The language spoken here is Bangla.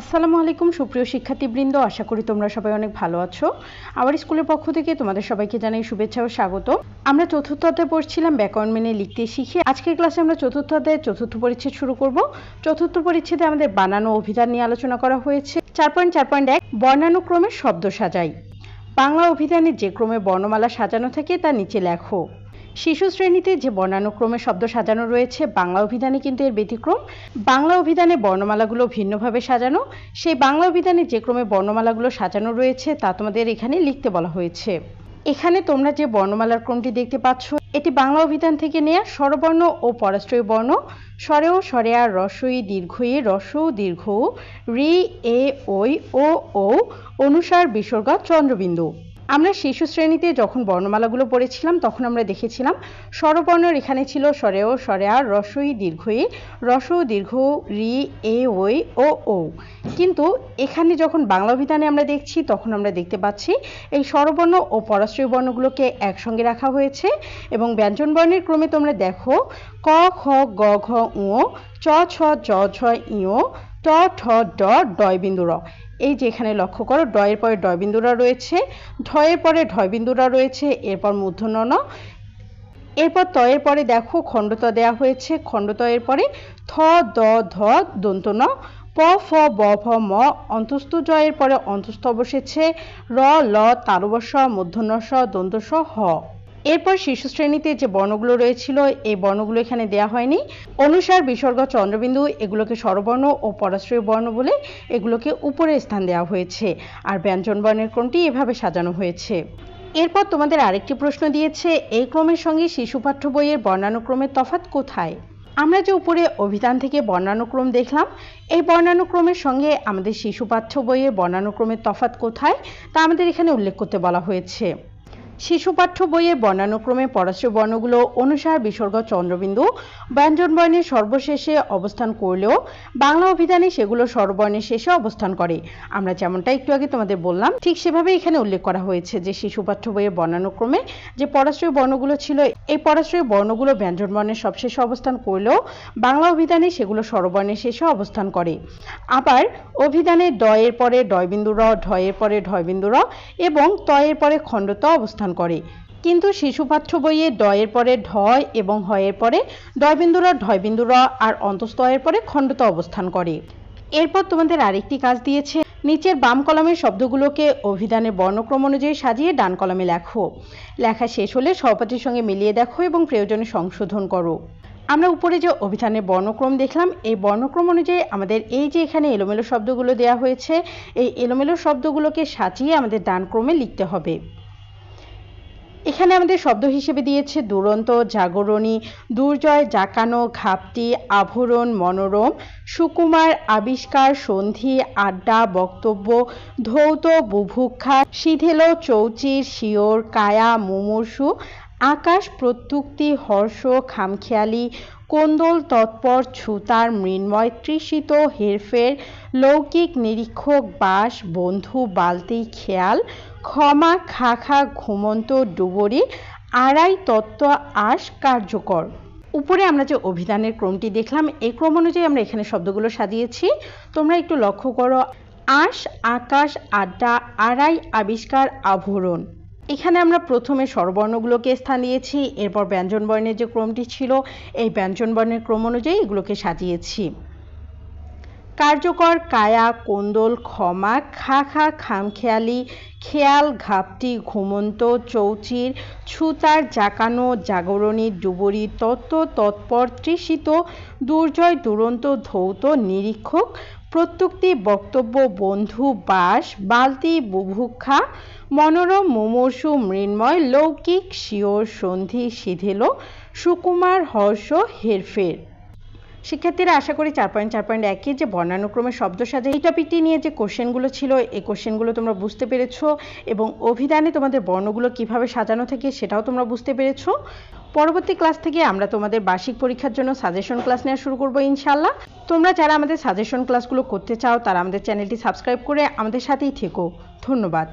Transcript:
আসসালামু আলাইকুম, সুপ্রিয় শিক্ষার্থীবৃন্দ। আশা করি তোমরা সবাই অনেক ভালো আছো। আবার স্কুলের পক্ষ থেকে তোমাদের সবাইকে জানাই শুভেচ্ছা ও স্বাগত। আমরা চতুর্থ অধ্যায় পড়ছিলাম, ব্যাকরণ মেনে লিখতে শিখে। আজকের ক্লাসে আমরা চতুর্থ অধ্যায় চতুর্থ পরিচ্ছেদ শুরু করব। চতুর্থ পরিচ্ছেদে আমাদের বানানো অভিধান নিয়ে আলোচনা করা হয়েছে। চার পয়েন্ট চার পয়েন্ট এক, বর্ণানুক্রমে শব্দ সাজাই। বাংলা অভিধানে যে ক্রমে বর্ণমালা সাজানো থাকে তা নিচে লেখো। শিশু শ্রেণীতে যে বর্ণানুক্রমে শব্দ সাজানো রয়েছে, বাংলা অভিধানে কিন্তু এর ব্যতিক্রম। বাংলা অভিধানে বর্ণমালাগুলো ভিন্নভাবে সাজানো। সেই বাংলা অভিধানে যে ক্রমে বর্ণমালাগুলো সাজানো রয়েছে তা তোমাদের এখানে লিখতে বলা হয়েছে। এখানে তোমরা যে বর্ণমালার ক্রমটি দেখতে পাচ্ছ, এটি বাংলা অভিধান থেকে নেয়া স্বরবর্ণ ও পরাশ্রয় বর্ণ। স্বরেও স্বরেয়া রসই দীর্ঘই রস দীর্ঘ রি, এ ঐ ও ও অনুসার, বিসর্গ, চন্দ্রবিন্দু। আমরা শিশু শ্রেণীতে যখন বর্ণমালাগুলো পড়েছিলাম, তখন আমরা দেখেছিলাম স্বরবর্ণের এখানে ছিল স্বরেও স্বরেয়া, রসই দীর্ঘই রস দীর্ঘ, রি, এ, ওই, ও ও কিন্তু এখানে যখন বাংলা অভিধানে আমরা দেখছি, তখন আমরা দেখতে পাচ্ছি এই স্বরবর্ণ ও পরাশ্রয় বর্ণগুলোকে একসঙ্গে রাখা হয়েছে এবং ব্যঞ্জন বর্ণের ক্রমে তোমরা দেখো, ক, খ, গ, ঘ উ চ, ছ, জ, ঝ ইও ট ঠ, ড ডয় বিন্দু র। এই যে এখানে লক্ষ্য করো, ডয়ের পরে ডয় বিন্দুরা রয়েছে ঢয়ের পরে ঢয় বিন্দুরা রয়েছে, এরপর মূর্ধন্য ন এরপর তয়ের পরে দেখো খণ্ডত দেয়া হয়েছে, খণ্ডতয়ের পরে থ, দ, ধ দন্ত ন প, ফ, ব ভ ম, অন্তস্থ জয়ের পরে অন্তস্থ বসেছে র, ল তারবস মূর্ধন্যস দন্তস হ। এরপর শিশু শ্রেণীতে যে বর্ণগুলো রয়েছিল, এই বর্ণগুলো এখানে দেয়া হয়নি। অনুসার, বিসর্গ, চন্দ্রবিন্দু এগুলোকে স্বরবর্ণ ও পরাশ্রয় বর্ণ বলে এগুলোকে উপরে স্থান দেওয়া হয়েছে। আর ব্যঞ্জন বর্ণের ক্রমটি এভাবে সাজানো হয়েছে। এরপর তোমাদের আরেকটি প্রশ্ন দিয়েছে, এই ক্রমের সঙ্গে শিশু পাঠ্য বইয়ের বর্ণানুক্রমের তফাৎ কোথায়? আমরা যে উপরে অভিধান থেকে বর্ণানুক্রম দেখলাম, এই বর্ণানুক্রমের সঙ্গে আমাদের শিশু পাঠ্য বইয়ের বর্ণানুক্রমের তফাৎ কোথায় তা আমাদের এখানে উল্লেখ করতে বলা হয়েছে। শিশু পাঠ্য বইয়ের বর্ণানুক্রমে পরাশ্র বর্ণগুলো অনুসার বিসর্গ চন্দ্রবিন্দু, ব্যঞ্জন বর্ণের সর্বশেষে অবস্থান করলেও বাংলা অভিধানে সেগুলো স্বরবর্ণের শেষে অবস্থান করে। আমরা যেমনটা একটু আগে তোমাদের বললাম, ঠিক সেভাবে এখানে উল্লেখ করা হয়েছে যে শিশু পাঠ্য বইয়ের বর্ণানুক্রমে যে পরাশ্রয় বর্ণগুলো ছিল, এই পরাশ্রয় বর্ণগুলো ব্যঞ্জন বর্ণের সবশেষে অবস্থান করলেও বাংলা অভিধানে সেগুলো স্বরবর্ণের শেষে অবস্থান করে। আবার অভিধানে ডয়ের পরে ডয়বিন্দু র ঢয়ের পরে ঢয়বিন্দু র এবং তয়ের পরে খণ্ডত অবস্থান করে। কিন্তু শিশু পাঠ্য বইয়ে ডয়ের পরে ঢয় এবং হয়ের পরে ডয়বিন্দুর, ঢয়বিন্দুর আর অন্তস্তয়ের পরে খণ্ডত অবস্থান করে। এরপর তোমাদের আরেকটি কাজ দিয়েছে। নিচের বাম কলমের শব্দগুলোকে অভিধানের বর্ণক্রম অনুযায়ী সাজিয়ে ডান কলমে লেখো। লেখা শেষ হলে সহপাঠীর সঙ্গে মিলিয়ে দেখো এবং প্রয়োজনে সংশোধন করো। আমরা উপরে যে অভিধানের বর্ণক্রম দেখলাম, এই বর্ণক্রম অনুযায়ী আমাদের এই যে এখানে এলোমেলো শব্দগুলো দেওয়া হয়েছে, এই এলোমেলো শব্দগুলোকে সাজিয়ে আমাদের ডান ক্রমে লিখতে হবে। এখানে আমাদের শব্দ হিসেবে দিয়েছে দুরন্ত, জাগরণী, দুর্জয়, জাকানো, ঘাপটি, আভরণ, মনোরম, সুকুমার, আবিষ্কার, সন্ধি, আড্ডা, বক্তব্য, ধৌত, বুভুক্ষা, সিধেলো, চৌচির, শিওর, কায়া, মুমূর্ষু, আকাশ, প্রত্যুক্তি, হর্ষ, খামখেয়ালি কোন্দল তৎপর ছুতার মৃন্ময় তৃষিত হেরফের, লৌকিক নিরীক্ষক বাস, বন্ধু, বালতি, খেয়াল, ক্ষমা, খাখা, ঘুমন্ত, ডুবরি, আড়াই তত্ত্ব আশ কার্যকর। উপরে আমরা যে অভিধানের ক্রমটি দেখলাম, এই ক্রম অনুযায়ী আমরা এখানে শব্দগুলো সাজিয়েছি। তোমরা একটু লক্ষ্য করো, আশ, আকাশ, আড্ডা, আড়াই আবিষ্কার, আভরণ। এখানে আমরা প্রথমে স্বরবর্ণগুলোকে স্থান দিয়েছি এরপর ব্যঞ্জন বর্ণের যে ক্রমটি ছিল, এই ব্যঞ্জন বর্ণের ক্রম অনুযায়ী এগুলোকে সাজিয়েছি। কার্যকর কায়া, কোন্দল, ক্ষমা, খা খা, খামখেয়ালি, খেয়াল, ঘাপটি, ঘুমন্ত, চৌচির, ছুতার, জাকানো, জাগরণী, ডুবরি, তত্ত্ব, তৎপর, তৃষিত, দুর্জয়, দুরন্ত, ধৌত, নিরীক্ষক, প্রত্যুক্তি, বক্তব্য, বন্ধু, বাস, বালতি, বুভুক্ষা, মনোরম, মুমূর্ষু, মৃন্ময়, লৌকিক শিওর সন্ধি শিথিল সুকুমার, হর্ষ, হেরফের। শিক্ষার্থীরা আশা করি চার পয়েন্ট চার পয়েন্ট একে যে বর্ণানুক্রমে শব্দ সাজে এই টপিকটি নিয়ে যে কোশ্চেনগুলো ছিল, এই কোশ্চেনগুলো তোমরা বুঝতে পেরেছ এবং অভিধানে তোমাদের বর্ণগুলো কীভাবে সাজানো থাকে সেটাও তোমরা বুঝতে পেরেছ। পরবর্তী ক্লাস থেকে আমরা তোমাদের বার্ষিক পরীক্ষার জন্য সাজেশন ক্লাস নেওয়া শুরু করব ইনশাল্লাহ তোমরা যারা আমাদের সাজেশন ক্লাসগুলো করতে চাও, তারা আমাদের চ্যানেলটি সাবস্ক্রাইব করে আমাদের সাথেই থেকো। ধন্যবাদ।